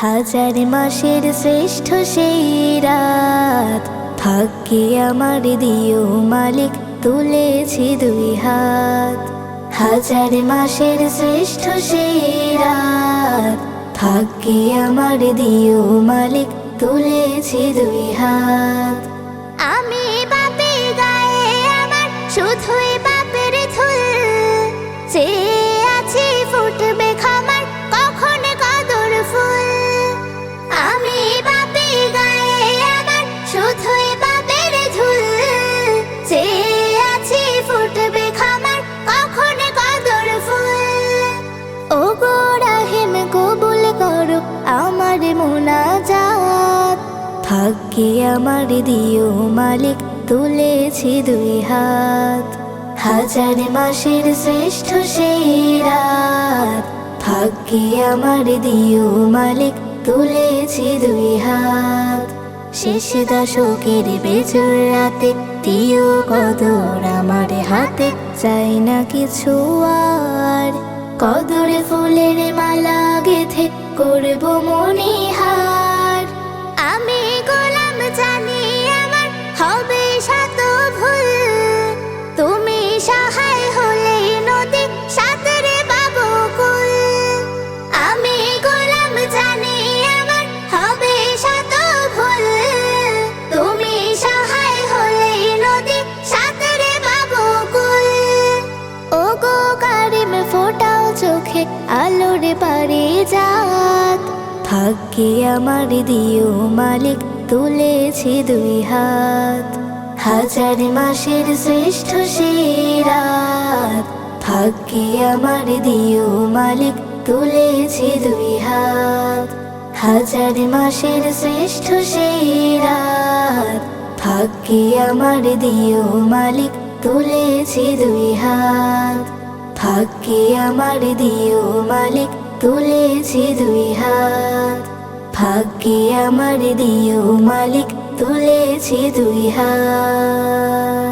হাজার মাসের শ্রেষ্ঠ সেই রাত। ভাগ্যে আমার দিও মালিক, তুলেছি দুই হাত। হাজার মাসের শ্রেষ্ঠ সেই রাত। ভাগ্যে আমার দিও মালিক, তুলেছি দুই হাত। আমি বাপের গায়ে আমার শুধুই বাপের ধুল। ভাগ্যে আমার দিও মালিক তুলেছি দুই হাত। হাজার মাসের শ্রেষ্ঠ সেই রাত ভাগ্যে আমার দিও মালিক তুলেছি দুই হাত। শেষ দশকের বেজুর রাতে দিও কদর আমার হাতে, চাই না কিছু আর। কদরে ফুলের মালা গেথে করব মনিহার চোখে আলোর পারে যাক ভাগ্যে আমার দিও মালিক, তুলেছি দুই হাত। হাজার মাসের শ্রেষ্ঠ সেই রাত ভাগ্যে আমার দিও মালিক, তুলেছি দুই হাত। হাজার মাসের শ্রেষ্ঠ সেই রাত ভাগ্যে আমার দিও মালিক, তুলেছি দুই হাত। ভাগ্যে আমার দিও মালিক তুলেছি দুই হাত। ভাগ্যে আমার দিও মালিক তুলেছি দুই হাত।